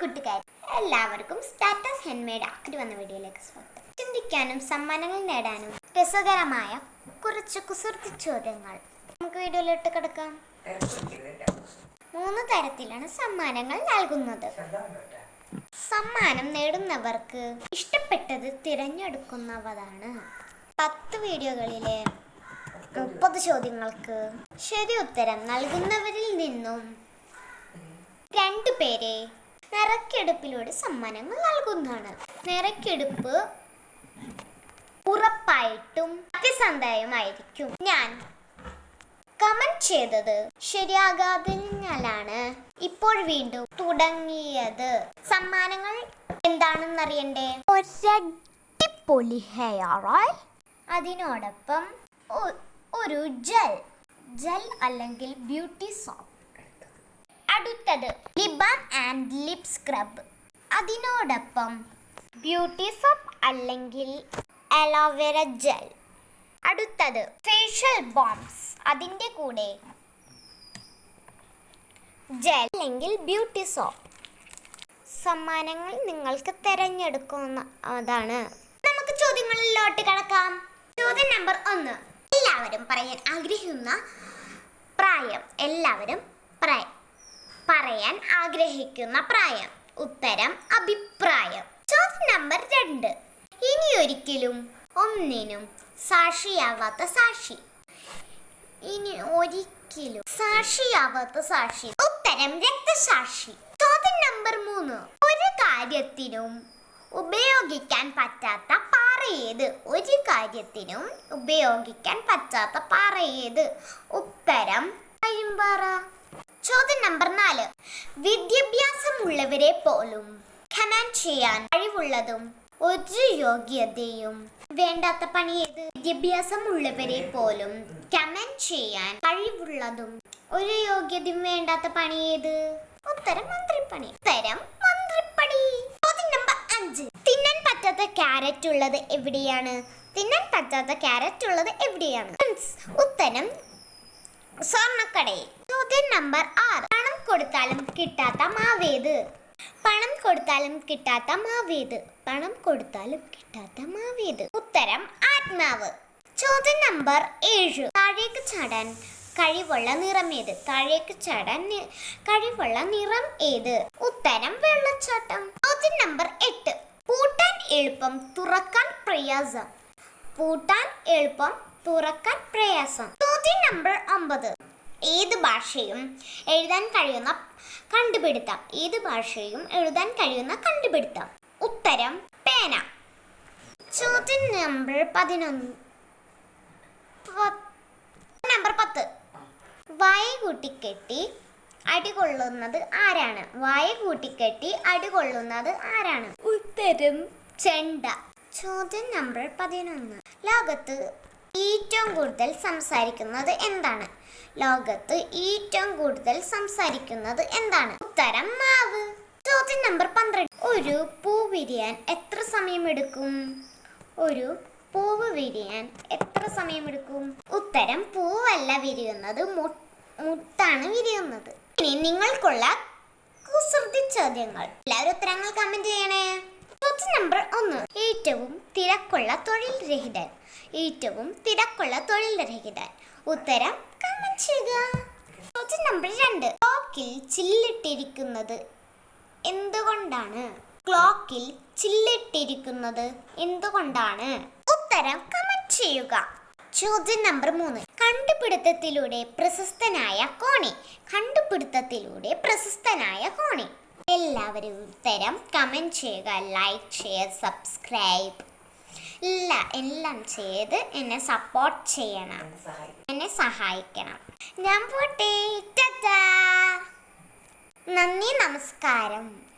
കൂട്ടുകാർ എല്ലാവർക്കും status handmade ആക്കി വന്ന വീഡിയോയിലേക്ക് സ്വാഗതം. ചിന്തിക്കാനും സമ്മാനങ്ങൾ നേടാനും രസകരമായ കുറച്ച് കുസൃതി ചോദ്യങ്ങൾ. നമുക്ക് വീഡിയോയിലോട്ട് കിടക്കാം. മൂന്ന് തരത്തിലാണ് സമ്മാനങ്ങൾ നൽകുന്നത്. സമ്മാനം നേടുന്നവർക്ക് ഇഷ്ടപ്പെട്ടത് തിരഞ്ഞെടുക്കുന്നവരാണ്. പത്ത് വീഡിയോകളിലെ മുപ്പത് ചോദ്യങ്ങൾക്ക് ശരി ഉത്തരം നൽകുന്നവരിൽ നിന്നും രണ്ടു പേരെ നിറക്കെടുപ്പിലൂടെ സമ്മാനങ്ങൾ നൽകുന്നതാണ്. നിറക്കെടുപ്പ് ഉറപ്പായിട്ടും സത്യസന്ധമായിരിക്കും ഞാൻ കമന്റ് ചെയ്തത് ശരിയാകാതിനാലാണ് ഇപ്പോൾ വീണ്ടും തുടങ്ങിയത്. സമ്മാനങ്ങൾ എന്താണെന്ന് അറിയണ്ടേ ഒരടിപൊളി ഹെയർ ഓയിൽ അതിനോടൊപ്പം ഒരു ജെൽ ജെൽ അല്ലെങ്കിൽ ബ്യൂട്ടി സോപ്പ് അടുത്തത് lip balm and lip scrub. അതിനോടൊപ്പം ബ്യൂട്ടി സോപ്പ് അല്ലെങ്കിൽ അലോവേര ജെൽ. അടുത്തത് ഫേഷ്യൽ ബോംസ് അതിന്റെ കൂടെ ജെൽ അല്ലെങ്കിൽ ബ്യൂട്ടി സോപ്പ്. സമ്മാനങ്ങൾ നിങ്ങൾക്ക് തിരഞ്ഞെടുക്കുന്ന അതാണ് നമുക്ക് ചോദ്യങ്ങളിലോട്ട് കിടക്കാം. ചോദ്യം നമ്പർ ഒന്ന്. എല്ലാവരും പറയാൻ ആഗ്രഹിക്കുന്ന പ്രായം. എല്ലാവരും പ്രായ പറയാൻ ആഗ്രഹിക്കുന്ന പ്രായം. ഉത്തരം അഭിപ്രായം. ചോദ്യം നമ്പർ രണ്ട്. ഇനി ഒരിക്കലും ഒന്നിനും സാക്ഷിയാവാത്ത സാക്ഷി. ഇനി ഒരിക്കലും സാക്ഷിയാവാത്ത സാക്ഷി. ഉത്തരം രക്തസാക്ഷി. ചോദ്യം നമ്പർ മൂന്ന്. ഒരു കാര്യത്തിനും ഉപയോഗിക്കാൻ പറ്റാത്ത പാറ ഏത്? ഒരു കാര്യത്തിനും ഉപയോഗിക്കാൻ പറ്റാത്ത പാറ ഏത്? ഉത്തരം കരിമ്പാറ. ചോദ്യം നമ്പർ നാല്. വിദ്യാഭ്യാസമുള്ളവരെ പോലും ഖനാൻ ചെയ്യാൻ കഴിവുള്ളതും ഒരു യോഗ്യതയും വേണ്ടാത്ത പണി ഏത് വിദ്യാഭ്യാസമുള്ളവരെ പോലും ഖനാൻ ചെയ്യാൻ കഴിവുള്ളതും ഒരു യോഗ്യതയും വേണ്ടാത്ത പണി ഏത് ഉത്തരം മന്ത്രിപ്പണി. ഉത്തരം മന്ത്രിപ്പണി. ചോദ്യം നമ്പർ അഞ്ച്. തിന്നാൻ പറ്റാത്ത ക്യാരറ്റ് ഉള്ളത് എവിടെയാണ്? തിന്നാൻ പറ്റാത്ത ക്യാരറ്റ് ഉള്ളത് എവിടെയാണ്? ഉത്തരം സ്വർണക്കടയിൽ. ചോദ്യം നമ്പർ ആറ്. പണം കൊടുത്താലും കിട്ടാത്ത മാവേത്. പണം കൊടുത്താലും കിട്ടാത്ത മാവേത്. പണം കൊടുത്താലും കിട്ടാത്ത മാവേത്. ഉത്തരം ആത്മാവ്. ചോദ്യം നമ്പർ ഏഴ്. താഴേക്ക് ചാടാൻ കഴിവുള്ള നിറം ഏത്? താഴേക്ക് ചാടാൻ കഴിവുള്ള നിറം ഏത്? ഉത്തരം വെള്ളച്ചാട്ടം. ചോദ്യം നമ്പർ എട്ട്. പൂട്ടാൻ എളുപ്പം തുറക്കാൻ പ്രയാസം. പൂട്ടാൻ എളുപ്പം തുറക്കാൻ പ്രയാസം. ചോദ്യം നമ്പർ ഒമ്പത് ഏത് ഭാഷയും എഴുതാൻ കഴിയുന്ന കണ്ടുപിടുത്തം. ഏത് ഭാഷയും എഴുതാൻ കഴിയുന്ന കണ്ടുപിടുത്തം. ഉത്തരം പേന. ചോദ്യം നമ്പർ പതിനൊന്ന് നമ്പർ പത്ത്. വായ കൂട്ടിക്കെട്ടി അടികൊള്ളുന്നത് ആരാണ്? വായ കൂട്ടിക്കെട്ടി അടികൊള്ളുന്നത് ആരാണ്? ഉത്തരം ചെണ്ട. ചോദ്യം നമ്പർ പതിനൊന്ന്. ലോകത്ത് ഏറ്റവും കൂടുതൽ സംസാരിക്കുന്നത് എന്താണ്? ലോകത്ത് ഏറ്റവും കൂടുതൽ സംസാരിക്കുന്നത് എന്താണ്? ഉത്തരം മാവ്. ചോദ്യം നമ്പർ പന്ത്രണ്ട്. ഒരു പൂ വിരിയാൻ എത്ര സമയമെടുക്കും? ഒരു പൂവ് വിരിയാൻ എത്ര സമയമെടുക്കും? ഉത്തരം പൂവല്ല വിരിയുന്നത് മുട്ടാണ് വിരിയുന്നത്. ഇനി നിങ്ങൾക്കുള്ള കുസൃതി ചോദ്യങ്ങൾ. എല്ലാവരും ഉത്തരങ്ങൾ കമന്റ് ചെയ്യണേ. നമ്പർ ഒന്ന്. ഏറ്റവും തിരക്കുള്ള തൊഴിൽ രഹിതൻ. ഏറ്റവും തിരക്കുള്ള തൊഴിൽ രഹിതൻ. ഉത്തരം കമന്റ് ചെയ്യുക. ചോദ്യം നമ്പർ രണ്ട്. ക്ലോക്കിൽ ചില്ലിട്ടിരിക്കുന്നത് എന്തുകൊണ്ടാണ്? ക്ലോക്കിൽ ചില്ലിട്ടിരിക്കുന്നത് എന്തുകൊണ്ടാണ്? ഉത്തരം കമന്റ് ചെയ്യുക. ചോദ്യം നമ്പർ മൂന്ന്. കണ്ടുപിടുത്തത്തിലൂടെ പ്രശസ്തനായ കോണി. കണ്ടുപിടുത്തത്തിലൂടെ പ്രശസ്തനായ കോണി. എല്ലാവരും ഉത്തരം കമന്റ് ചെയ്യുക ലൈക്ക് ചെയ്യുക സബ്സ്ക്രൈബ് ഇല്ല എല്ലാം ചെയ്ത് എന്നെ സപ്പോർട്ട് ചെയ്യണം. എന്നെ സഹായിക്കണം. ഞാൻ പോട്ടെ. നന്ദി നമസ്കാരം.